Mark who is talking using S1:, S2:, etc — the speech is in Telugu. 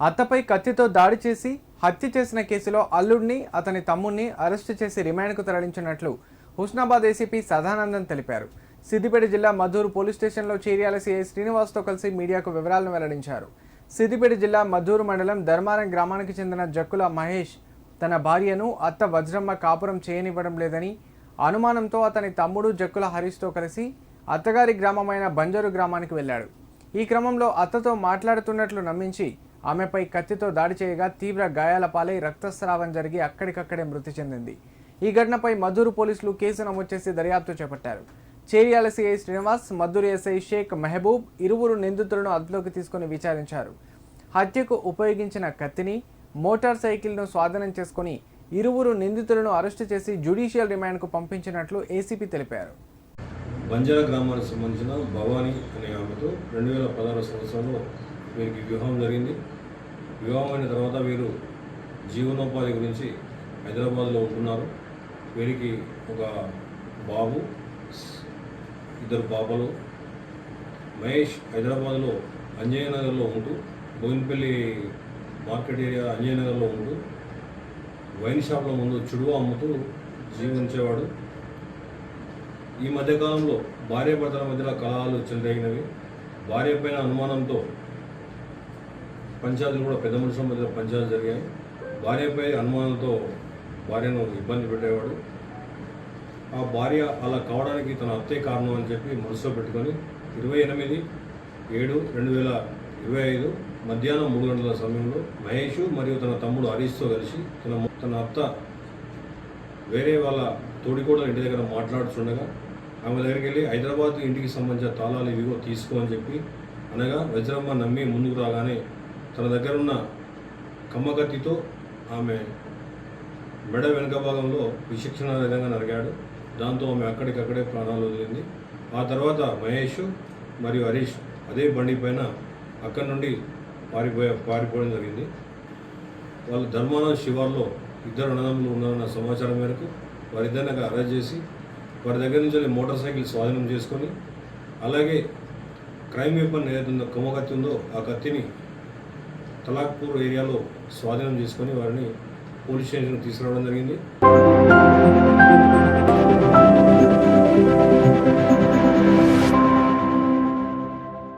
S1: అత్తపై కత్తితో దాడి చేసి హత్య చేసిన కేసులో అల్లుడిని అతని తమ్ముడిని అరెస్టు చేసి రిమాండ్కు తరలించినట్లు హుస్నాబాద్ ఏసీపీ సదానందన్ తెలిపారు. సిద్దిపేట జిల్లా మధూరు పోలీస్ స్టేషన్లో చీర్యాల సీఐ శ్రీనివాస్తో కలిసి మీడియాకు వివరాలను వెల్లడించారు. సిద్దిపేట జిల్లా మధూరు మండలం ధర్మారం గ్రామానికి చెందిన జక్కుల మహేష్ తన భార్యను అత్త వజ్రమ్మ కాపురం చేయనివ్వడం లేదని అనుమానంతో అతని తమ్ముడు జక్కుల హరీష్తో కలిసి అత్తగారి గ్రామమైన బంజరు గ్రామానికి వెళ్ళాడు. ఈ క్రమంలో అత్తతో మాట్లాడుతున్నట్లు నమ్మించి ఆమెపై కత్తితో దాడి చేయగా తీవ్ర గాయాల పాలై రక్తస్రావం జరిగి అక్కడికక్కడే మృతి చెందింది. ఈ ఘటనపై మధురు పోలీసులు కేసు నమోదు చేసి దర్యాప్తు చేపట్టారు. చేరియాల సిఐ శ్రీనివాస్ మధురు ఎస్ఐ షేక్ మెహబూబ్ ఇరువురు నిందితులను అదుపులోకి తీసుకుని విచారించారు. హత్యకు ఉపయోగించిన కత్తిని మోటార్ సైకిల్ను స్వాధీనం చేసుకుని ఇరువురు నిందితులను అరెస్టు చేసి జ్యుడిషియల్ రిమాండ్కు పంపించినట్లు ఏసీపీ తెలిపారు.
S2: బంజారా గ్రామానికి సంబంధించిన భవానీ అనే ఆమెతో రెండు వేల పదహారు సంవత్సరంలో వీరికి వివాహం జరిగింది. వివాహం అయిన తర్వాత వీరు జీవనోపాధి గురించి హైదరాబాద్లో ఉంటున్నారు. వీరికి ఒక బాబు ఇద్దరు పాపలు. మహేష్ హైదరాబాద్లో అంజయనగర్లో ఉంటూ బోయినపల్లి మార్కెట్ ఏరియా అంజయనగర్లో ఉంటూ వైన్ షాప్లో ముందు చుడువ అమ్ముతూ జీవించేవాడు. ఈ మధ్యకాలంలో భార్యాభర్తల మధ్యలో కలహాలు చెలరేగినవి. భార్య పైన అనుమానంతో పంచాయతీలు కూడా పెద్ద మనుషుల మధ్య పంచాయతీలు జరిగాయి. భార్యపై అనుమానంతో భార్యను ఇబ్బంది పెట్టేవాడు. ఆ భార్య అలా కావడానికి తన అత్తే కారణం అని చెప్పి మనసులో పెట్టుకొని ఇరవై ఎనిమిది ఏడు రెండు వేల ఇరవై ఐదు మధ్యాహ్నం మూడు గంటల సమయంలో మహేష్ మరియు తన తమ్ముడు హరీష్తో కలిసి తన తన అత్త వేరే వాళ్ళ తోడికోడలు ఇంటి దగ్గర మాట్లాడుతుండగా ఆమె దగ్గరికి వెళ్ళి హైదరాబాద్ ఇంటికి సంబంధించిన తాళాలు ఇవిగో తీసుకో అని చెప్పి అనగా వజ్రమ్మ నమ్మి ముందుకు రాగానే తన దగ్గర ఉన్న కమ్మకత్తితో ఆమె మెడ వెనుక భాగంలో విశిక్షణ విధంగా నరిగాడు. దాంతో ఆమె అక్కడికక్కడే ప్రాణాలు వదిలింది. ఆ తర్వాత మహేష్ మరియు హరీష్ అదే బండి పైన అక్కడి నుండి పారిపోయే పారిపోవడం జరిగింది. వాళ్ళు ధర్మాన శివార్లో ఇద్దరు అన్నదమ్ములు ఉన్నారన్న సమాచారం మేరకు వారిద్దరిని అరెస్ట్ చేసి వారి దగ్గర నుంచి వెళ్ళి మోటార్ సైకిల్ స్వాధీనం చేసుకొని అలాగే క్రైమ్ వెపన్ ఏదైతే ఉందో కొమ్మ కత్తి ఉందో ఆ కత్తిని తలాక్పూర్ ఏరియాలో స్వాధీనం చేసుకొని వారిని పోలీస్ స్టేషన్కి తీసుకురావడం జరిగింది.